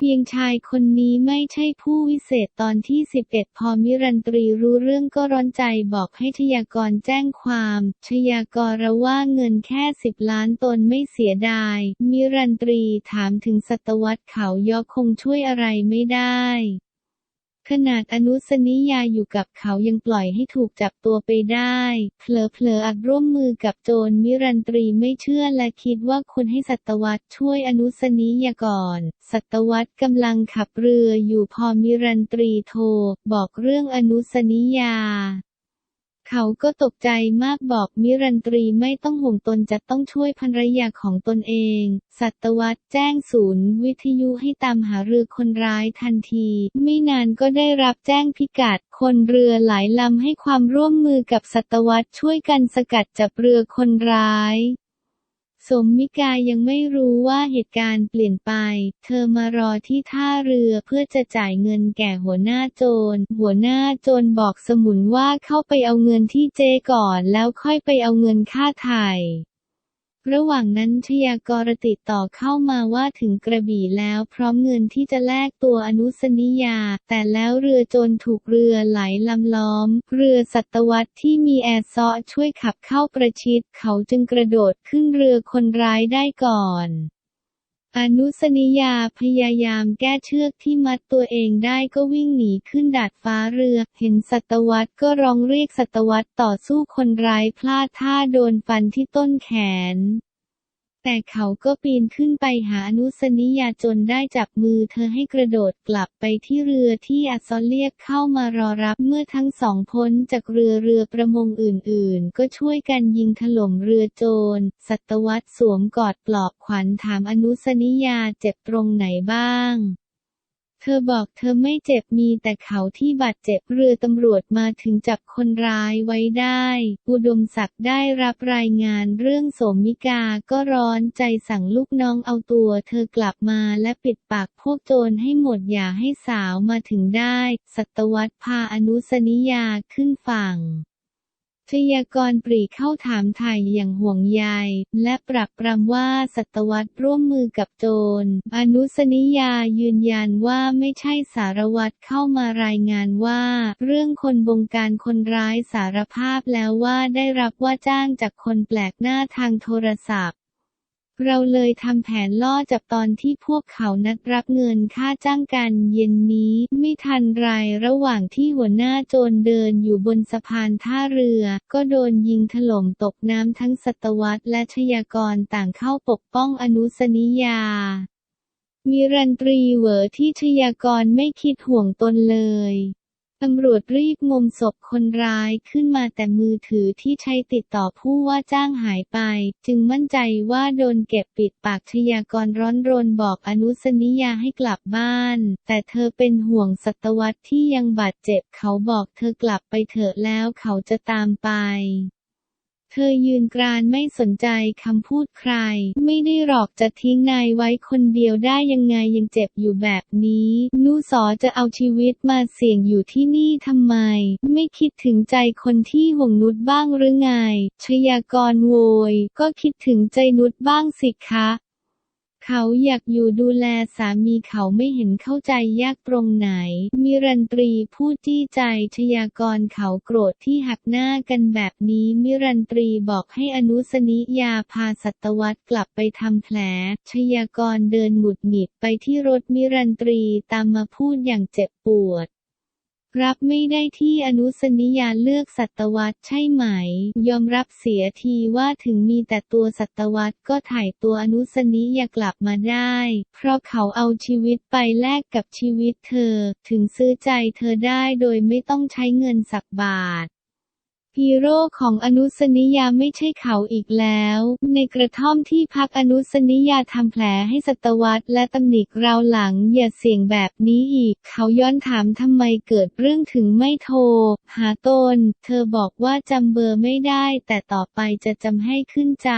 เพียงชายคนนี้ไม่ใช่ผู้วิเศษตอนที่ 11 พอมิรันตรีรู้เรื่องก็ร้อนใจบอกให้ชยากรแจ้งความ ชยากรระว่าเงินแค่สิบล้านตนไม่เสียดาย มิรันตรีถามถึงศตวรรษเขายอคงช่วยอะไรไม่ได้ ขนาดอนุสนิยาอยู่กับเขายังปล่อยให้ถูกจับตัวไปได้ เผลอๆอักร่วมมือกับโจรมิรันตรีไม่เชื่อและคิดว่าคนให้สัตวัตช่วยอนุสนิยาก่อน สัตวัตกำลังขับเรืออยู่พอมิรันตรีโทรบอกเรื่องอนุสนิยา เขาก็ตกใจมากบอกมิรันตรีไม่ต้องห่วงตนจะต้องช่วยภรรยาของตนเอง สัตวัตแจ้งศูนย์ วิทยุให้ตามหาเรือคนร้ายทันที ไม่นานก็ได้รับแจ้งพิกัด คนเรือหลายลำให้ความร่วมมือกับสัตวัตช่วยกันสกัดจับเรือคนร้าย สมมิกายังไม่รู้ว่าเหตุการณ์เปลี่ยนไป เธอมารอที่ท่าเรือเพื่อจะจ่ายเงินแก่หัวหน้าโจร หัวหน้าโจรบอกสมุนว่าเข้าไปเอาเงินที่เจก่อนแล้วค่อยไปเอาเงินค่าไถ่ ระหว่างนั้นชยากรติดต่อเข้ามาว่าถึงกระบี่แล้วพร้อมเงินที่จะแลกตัวอนุสนิยา แต่แล้วเรือโจรถูกเรือไหลลำล้อม เรือสัตวัตที่มีแอร์ซอช่วยขับเข้าประชิด เขาจึงกระโดดขึ้นเรือคนร้ายได้ก่อน อนุสนิยาพยายามแก้เชือกที่มัดตัวเองได้ก็วิ่งหนีขึ้นดาดฟ้าเรือ เห็นสัตวัตก็ร้องเรียกสัตวัตต่อสู้คนร้ายพลาดท่าโดนฟันที่ต้นแขน แต่เขาก็ปีนขึ้นไปหาอนุสนิยาจนได้จับมือเธอให้กระโดดกลับไปที่เรือที่อัซอเรียกเข้ามารอรับเมื่อทั้งสองพ้นจากเรือเรือประมงอื่น ๆ ก็ช่วยกันยิงถล่มเรือโจรสัตวัตสวมกอดปลอบขวัญถามอนุสนิยาเจ็บตรงไหนบ้าง เธอบอกเธอไม่เจ็บมีแต่เขาที่บาดเจ็บเรือตำรวจมาถึงจับคนร้ายไว้ได้ อุดมศักดิ์ได้รับรายงานเรื่องโสมิกาก็ร้อนใจสั่งลูกน้องเอาตัวเธอกลับมาและปิดปากพวกโจรให้หมดอย่าให้สาวมาถึงได้ สัตวัตพาอนุสนิยาขึ้นฝั่ง ชยากรปรีเข้าถามไถ่อย่างห่วงใยและปรับปรำว่าสัตวัตร่วมมือกับโจร อนุสนิยายืนยันว่าไม่ใช่สารวัตรเข้ามารายงานว่า เรื่องคนบงการคนร้ายสารภาพแล้วว่าได้รับว่าจ้างจากคนแปลกหน้าทางโทรศัพท์ เราเลยทำแผนล่อจับตอนที่พวกเขานัดรับเงินค่าจ้างกันเย็นนี้ ไม่ทันไรระหว่างที่หัวหน้าโจรเดินอยู่บนสะพานท่าเรือ ก็โดนยิงถล่มตกน้ำทั้งสัตวัตและชยากรต่างเข้าปกป้องอนุสนิยามีรันตรีเหวอที่ชยากรไม่คิดห่วงตนเลย ตำรวจรีบงมศพคนร้ายขึ้นมาแต่มือถือที่ใช้ติดต่อผู้ว่าจ้างหายไป จึงมั่นใจว่าโดนเก็บปิดปากชยากรร้อนรนบอกอนุสนิยาให้กลับบ้าน แต่เธอเป็นห่วงสัตวัตที่ยังบาดเจ็บเขาบอกเธอกลับไปเถอะแล้วเขาจะตามไป เธอยืนกรานไม่สนใจคำพูดใคร ไม่ได้หรอกจะทิ้งนายไว้คนเดียวได้ยังไงยังเจ็บอยู่แบบนี้ นุสอจะเอาชีวิตมาเสี่ยงอยู่ที่นี่ทำไม ไม่คิดถึงใจคนที่ห่วงนุชบ้างหรือไง ชยากรโวย ก็คิดถึงใจนุชบ้างสิคะ เขาอยากอยู่ดูแลสามีเขาไม่เห็นเข้าใจยากตรงไหน มิรันตรีพูดจี้ใจชยากรเขาโกรธที่หักหน้ากันแบบนี้ มิรันตรีบอกให้อนุสนิยาพาสัตวัตกลับไปทำแผล ชยากรเดินหงุดหงิดไปที่รถมิรันตรีตามมาพูดอย่างเจ็บปวด รับไม่ได้ที่อนุสนิยาเลือกสัตวัตใช่ไหม ยอมรับเสียทีว่าถึงมีแต่ตัวสัตวัตก็ถ่ายตัวอนุสนิยากลับมาได้ เพราะเขาเอาชีวิตไปแลกกับชีวิตเธอ ถึงซื้อใจเธอได้โดยไม่ต้องใช้เงินสักบาท ฮีโร่ของอนุสนิยาไม่ใช่เขาอีกแล้ว ในกระท่อมที่พักอนุสนิยาทำแผลให้สัตวัตและตำหนิเราหลังอย่าเสี่ยงแบบนี้อีก เขาย้อนถามทำไมเกิดเรื่องถึงไม่โทร หาตน เธอบอกว่าจำเบอร์ไม่ได้ แต่ต่อไปจะจำให้ขึ้นใจ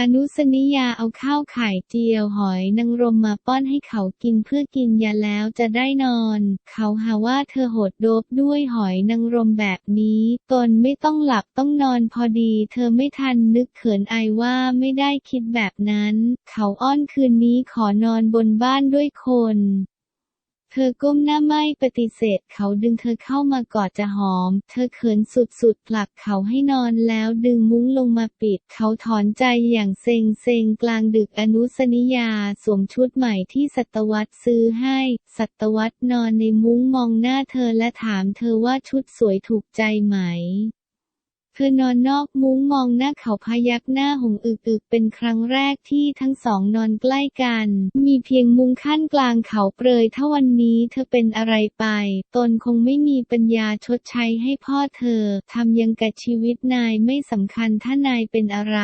อนุสนิยาเอาข้าวไข่เจียวหอยนางรมมาป้อนให้เขากินเพื่อกินยาแล้วจะได้นอน เขาหาว่าเธอโหดโดบด้วยหอยนางรมแบบนี้ ตนไม่ต้องหลับต้องนอนพอดี เธอไม่ทันนึกเขินอายว่าไม่ได้คิดแบบนั้น เขาอ้อนคืนนี้ขอนอนบนบ้านด้วยคน เธอก้มหน้าไม่ปฏิเสธเขาดึงเธอเข้ามากอดจะหอม เธอเขินสุดๆผลักเขาให้นอนแล้วดึงมุ้งลงมาปิด เขาถอนใจอย่างเซ็งเซ็งกลางดึกอนุสนิยาสวมชุดใหม่ที่สัตวัตซื้อให้ สัตวัตนอนในมุ้งมองหน้าเธอและถามเธอว่าชุดสวยถูกใจไหม เธอนอนนอกมุ้งมองหน้าเขาพยักหน้าหงอึกๆเป็นครั้งแรกที่ทั้งสองนอนใกล้กัน มีเพียงมุ้งขั้นกลางเขาเปรยถ้าวันนี้เธอเป็นอะไรไป ตนคงไม่มีปัญญาชดใช้ให้พ่อเธอทำยังกับชีวิตนายไม่สำคัญถ้านายเป็นอะไร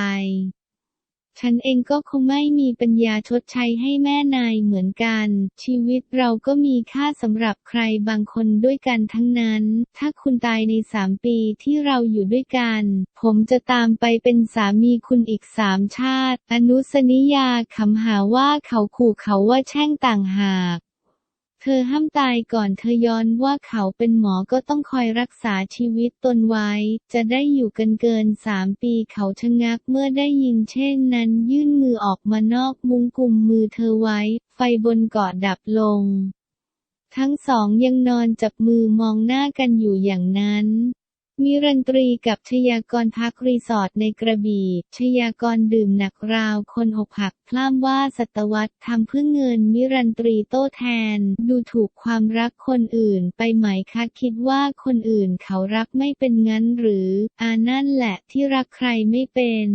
ฉันเองก็คงไม่มีปัญญาชดใช้ให้แม่นายเหมือนกัน ชีวิตเราก็มีค่าสำหรับใครบางคนด้วยกันทั้งนั้น ถ้าคุณตายในสามปีที่เราอยู่ด้วยกัน ผมจะตามไปเป็นสามีคุณอีกสามชาติ อนุสนิยาคำหาว่าเขาขู่เขาว่าแช่งต่างหาก เธอห้ามตายก่อนเธอย้อนว่าเขาเป็นหมอก็ต้องคอยรักษาชีวิตตนไว้ จะได้อยู่กันเกินสามปีเขาชะงักเมื่อได้ยินเช่นนั้น ยื่นมือออกมานอกมุงกุมมือเธอไว้ ไฟบนเกาะดับลง ทั้งสองยังนอนจับมือมองหน้ากันอยู่อย่างนั้น มิรันตรีกับชยากรพักรีสอร์ทในกระบี่ ชยากรดื่มหนักราวคนหกหักพล่ำว่าสัตวัตทำเพื่อเงินมิรันตรีโต้แทน ดูถูกความรักคนอื่นไปไหมคะคิดว่าคนอื่นเขารักไม่เป็นงั้นหรือ อานั่นแหละที่รักใครไม่เป็น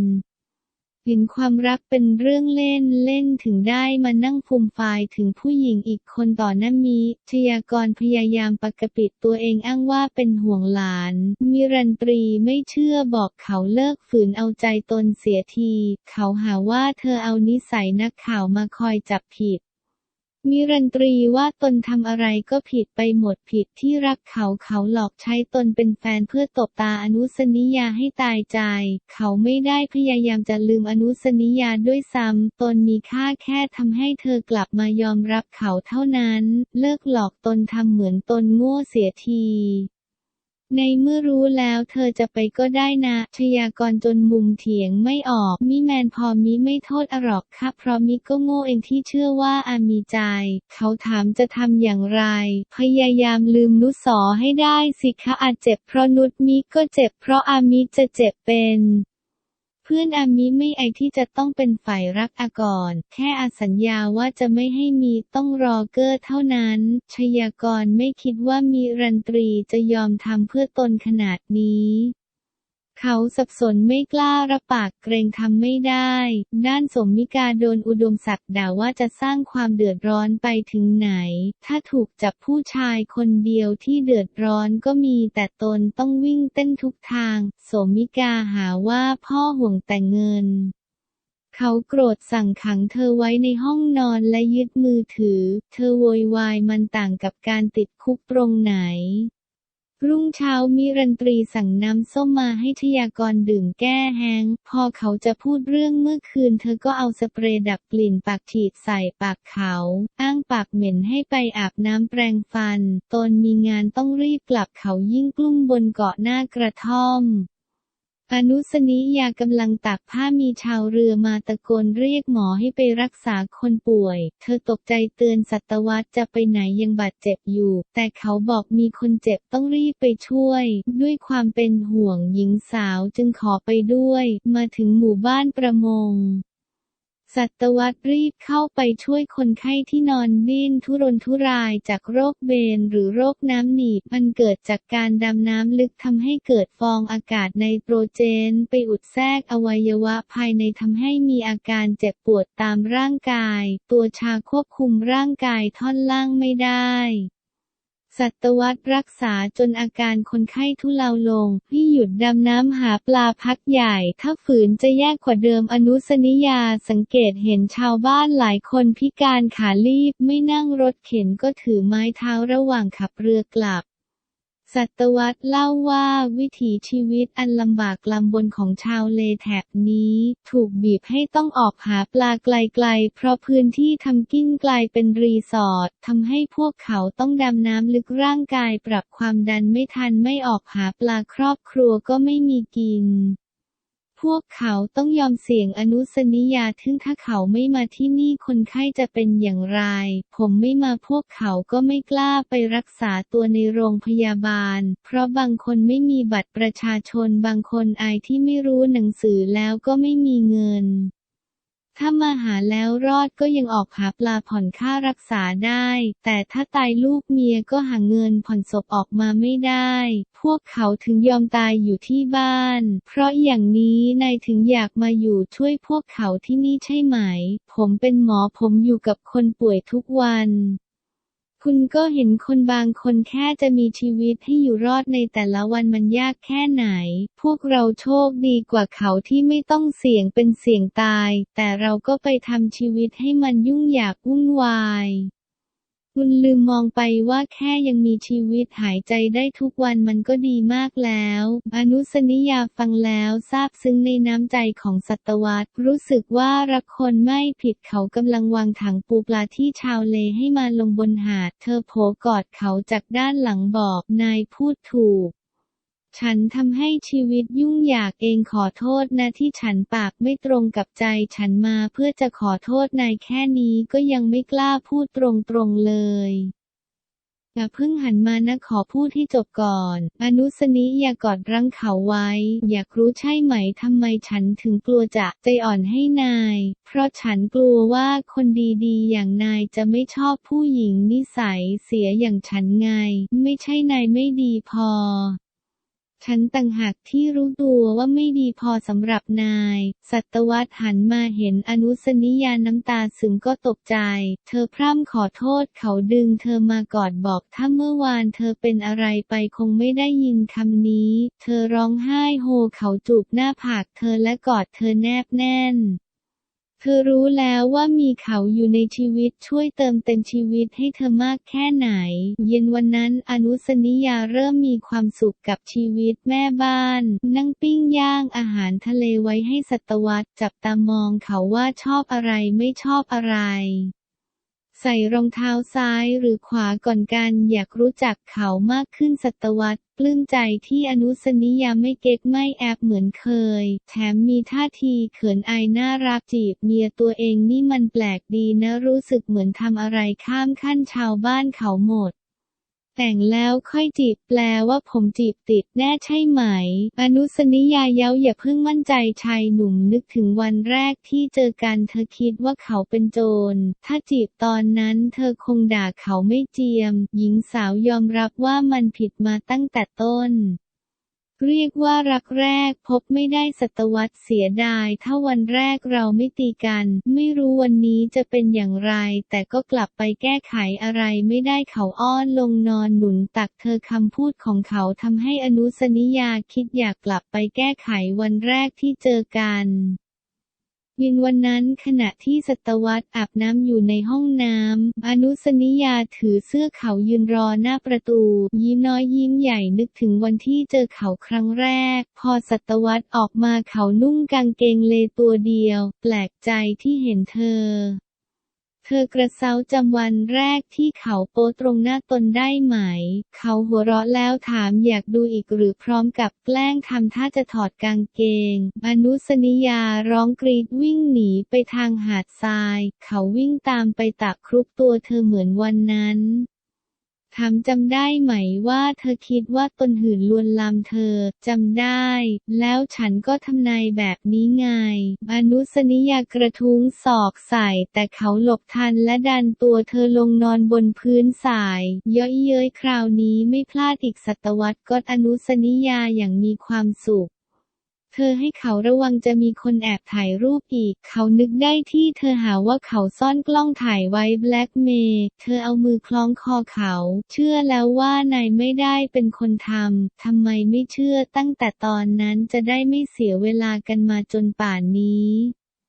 เห็นความรักเป็นเรื่องเล่นเล่นถึงได้มานั่งภูมฟายถึงผู้หญิงอีกคนต่อหน้ามีชยากรพยายามปกปิดตัวเองอ้างว่าเป็นห่วงหลาน มิรันตรีไม่เชื่อบอกเขาเลิกฝืนเอาใจตนเสียที เขาหาว่าเธอเอานิสัยนักข่าวมาคอยจับผิด มิรันตรีว่าตนทำอะไรก็ผิดไปหมดผิดที่รักเขาเขาหลอกใช้ตนเป็นแฟนเพื่อตบตาอนุสนิยาให้ตายใจ เขาไม่ได้พยายามจะลืมอนุสนิยาด้วยซ้ำตนมีค่าแค่ทำให้เธอกลับมายอมรับเขาเท่านั้น เลิกหลอกตนทำเหมือนตนโง่เสียที ในเมื่อรู้แล้วเธอจะไปก็ได้นะ ชยากรจนมุมเถียงไม่ออก มิแมนพอมิไม่โทษอรอกค่ะเพราะมิก็โง่เองที่เชื่อว่าอามีใจ เขาถามจะทำอย่างไร พยายามลืมนุสอให้ได้สิคะอาจเจ็บเพราะนุชมิก็เจ็บเพราะอามิจะเจ็บเป็น พื่อนอามิไม่ไอที่จะต้องเป็นฝ่ายรักอาก่อน แค่อาสัญญาว่าจะไม่ให้มีต้องรอเกอร์เท่านั้น ชยากรไม่คิดว่ามีรันตรีจะยอมทำเพื่อตนขนาดนี้ เขาสับสนไม่กล้ารับปากเกรงทำไม่ได้ ด้านสมมิกาโดนอุดมศักดิ์ด่าว่าจะสร้างความเดือดร้อนไปถึงไหน ถ้าถูกจับผู้ชายคนเดียวที่เดือดร้อนก็มีแต่ตนต้องวิ่งเต้นทุกทาง สมิกาหาว่าพ่อห่วงแต่เงินเขาโกรธสั่งขังเธอไว้ในห้องนอนและยึดมือถือ เธอโวยวายมันต่างกับการติดคุกตรงไหน รุ่งเช้ามิรันตรีสั่งน้ำส้มมาให้ทยากรดื่มแก้แห้ง พอเขาจะพูดเรื่องเมื่อคืน เธอก็เอาสเปรย์ดับกลิ่นปากฉีดใส่ปากเขา อ้างปากเหม็นให้ไปอาบน้ำแปรงฟัน ตนมีงานต้องรีบกลับเขายิ่งกลุ้มบนเกาะหน้ากระท่อม อนุสนิยากำลังตากผ้ามีชาวเรือมาตะโกนเรียกหมอให้ไปรักษาคนป่วย เธอตกใจเตือนสัตวัตจะไปไหนยังบาดเจ็บอยู่ แต่เขาบอกมีคนเจ็บต้องรีบไปช่วย ด้วยความเป็นห่วงหญิงสาวจึงขอไปด้วย มาถึงหมู่บ้านประมง สัตวัตรีบเข้าไปช่วยคนไข้ที่นอนดิ้นทุรนทุรายจากโรคเบนหรือโรคน้ำหนีบมันเกิดจากการดำน้ำลึกทำให้เกิดฟองอากาศไนโตรเจน ไปอุดแทรกอวัยวะภายในทำให้มีอาการเจ็บปวดตามร่างกาย ตัวชาควบคุมร่างกายท่อนล่างไม่ได้ สัตวัตรักษาจนอาการคนไข้ทุเลาลงพี่หยุดดำน้ำหาปลาพักใหญ่ ถ้าฝืนจะแย่กว่าเดิมอนุสนิยาสังเกตเห็นชาวบ้านหลายคนพิการขาลีบไม่นั่งรถเข็นก็ถือไม้เท้าระหว่างขับเรือกลับ สัตวรรษเล่าว่าวิถีชีวิตอันลำบากลำบนของชาวเลแถบนี้ ถูกบีบให้ต้องออกหาปลาไกลๆ เพราะพื้นที่ทำกิ้งกลายเป็นรีสอร์ททำให้พวกเขาต้องดำน้ำลึกร่างกายปรับความดันไม่ทันไม่ออกหาปลาครอบครัวก็ไม่มีกิน พวกเขาต้องยอมเสี่ยงอนุสนิยาถึงถ้าเขาไม่มาที่นี่คนไข้จะเป็นอย่างไร ผมไม่มาพวกเขาก็ไม่กล้าไปรักษาตัวในโรงพยาบาล เพราะบางคนไม่มีบัตรประชาชนบางคนอายที่ไม่รู้หนังสือแล้วก็ไม่มีเงิน ถ้ามาหาแล้วรอดก็ยังออกหาปลาผ่อนค่ารักษาได้ แต่ถ้าตายลูกเมียก็หาเงินผ่อนศพออกมาไม่ได้ พวกเขาถึงยอมตายอยู่ที่บ้าน เพราะอย่างนี้นายถึงอยากมาอยู่ช่วยพวกเขาที่นี่ใช่ไหม ผมเป็นหมอผมอยู่กับคนป่วยทุกวัน คุณก็เห็นคนบางคนแค่จะมีชีวิตให้อยู่รอดในแต่ละวันมันยากแค่ไหน พวกเราโชคดีกว่าเขาที่ไม่ต้องเสี่ยงเป็นเสี่ยงตาย แต่เราก็ไปทำชีวิตให้มันยุ่งยากวุ่นวาย คุณลืมมองไปว่าแค่ยังมีชีวิตหายใจได้ทุกวันมันก็ดีมากแล้ว อนุสนิยาฟังแล้วซาบซึ้งในน้ำใจของสัตวรรษรู้สึกว่ารักคนไม่ผิดเขากำลังวางถังปูปลาที่ชาวเลให้มาลงบนหาด เธอโผกอดเขาจากด้านหลังบอกนายพูดถูก ฉันทำให้ชีวิตยุ่งยากเองขอโทษนะที่ฉันปากไม่ตรงกับใจฉันมาเพื่อจะขอโทษนายแค่นี้ก็ยังไม่กล้าพูดตรงๆเลยอย่าเพิ่งหันมานะขอพูดที่จบก่อน อนุสนิอย่ากอดรั้งเขาไว้ อยากรู้ใช่ไหมทำไมฉันถึงกลัวจะใจอ่อนให้นาย เพราะฉันกลัวว่าคนดีๆ อย่างนายจะไม่ชอบผู้หญิงนิสัยเสียอย่างฉันไง ไม่ใช่นายไม่ดีพอ ฉันต่างหากที่รู้ตัวว่าไม่ดีพอสำหรับนาย สัตวัตหันมาเห็นอนุสนิยาน้ำตาสึมก็ตกใจ เธอพร่ำขอโทษเขาดึงเธอมากอดบอกถ้าเมื่อวานเธอเป็นอะไรไปคงไม่ได้ยินคำนี้ เธอร้องไห้โฮเขาจูบหน้าผากเธอและกอดเธอแนบแน่น เธอรู้แล้วว่ามีเขาอยู่ในชีวิตช่วยเติมเต็มชีวิตให้เธอมากแค่ไหน เย็นวันนั้นอนุสนิยาเริ่มมีความสุขกับชีวิตแม่บ้าน นั่งปิ้งย่างอาหารทะเลไว้ให้สัตวัตจับตามองเขาว่าชอบอะไรไม่ชอบอะไรใส่รองเท้าซ้ายหรือขวาก่อนกันอยากรู้จักเขามากขึ้นศตวรรษ ปลื้มใจที่อนุสนิยาไม่เก๊กไม่แอบเหมือนเคย แถมมีท่าทีเขินอายน่ารักจีบเมียตัวเองนี่มันแปลกดีนะรู้สึกเหมือนทำอะไรข้ามขั้นชาวบ้านเขาหมด แต่งแล้วค่อยจีบแปลว่าผมจีบติดแน่ใช่ไหม อนุสนิยาเย้าอย่าเพิ่งมั่นใจชายหนุ่มนึกถึงวันแรกที่เจอกันเธอคิดว่าเขาเป็นโจร ถ้าจีบตอนนั้นเธอคงด่าเขาไม่เจียม หญิงสาวยอมรับว่ามันผิดมาตั้งแต่ต้น เรียกว่ารักแรกพบไม่ได้ศตวรรษเสียดาย ถ้าวันแรกเราไม่ตีกัน ไม่รู้วันนี้จะเป็นอย่างไร แต่ก็กลับไปแก้ไขอะไรไม่ได้เขาอ้อนลงนอนหนุนตักเธอคำพูดของเขาทำให้อนุสนิยาคิดอยากกลับไปแก้ไขวันแรกที่เจอกัน เย็นวันนั้นขณะที่ศตวรรษอาบน้ำอยู่ในห้องน้ำอนุสนิยาถือเสื้อเขายืนรอหน้าประตู ยิ้มน้อยยิ้มใหญ่นึกถึงวันที่เจอเขาครั้งแรก พอศตวรรษออกมาเขานุ่งกางเกงเลตัวเดียว แปลกใจที่เห็นเธอ เธอกระเซาจำวันแรกที่เขาโปตรงหน้าตนได้ไหม เขาหัวเราะแล้วถามอยากดูอีกหรือพร้อมกับแกล้งทำท่าจะถอดกางเกง อนุสนิยาร้องกรีดวิ่งหนีไปทางหาดทราย เขาวิ่งตามไปตักครุบตัวเธอเหมือนวันนั้น ถามจำได้ไหมว่าเธอคิดว่าตนหื่นลวนลามเธอจำได้ แล้วฉันก็ทำนายแบบนี้ไง อนุสนิยากระทุ้งศอกใส่ แต่เขาหลบทันและดันตัวเธอลงนอนบนพื้นสาย ย่อยเย้ยคราวนี้ไม่พลาดอีกศตวรรษก็อนุสนิยาอย่างมีความสุข เธอให้เขาระวังจะมีคนแอบถ่ายรูปอีก เขานึกได้ที่เธอหาว่าเขาซ่อนกล้องถ่ายไว้แบล็กเมย์เธอเอามือคล้องคอเขา เชื่อแล้วว่านายไม่ได้เป็นคนทำ ทำไมไม่เชื่อตั้งแต่ตอนนั้นจะได้ไม่เสียเวลากันมาจนป่านนี้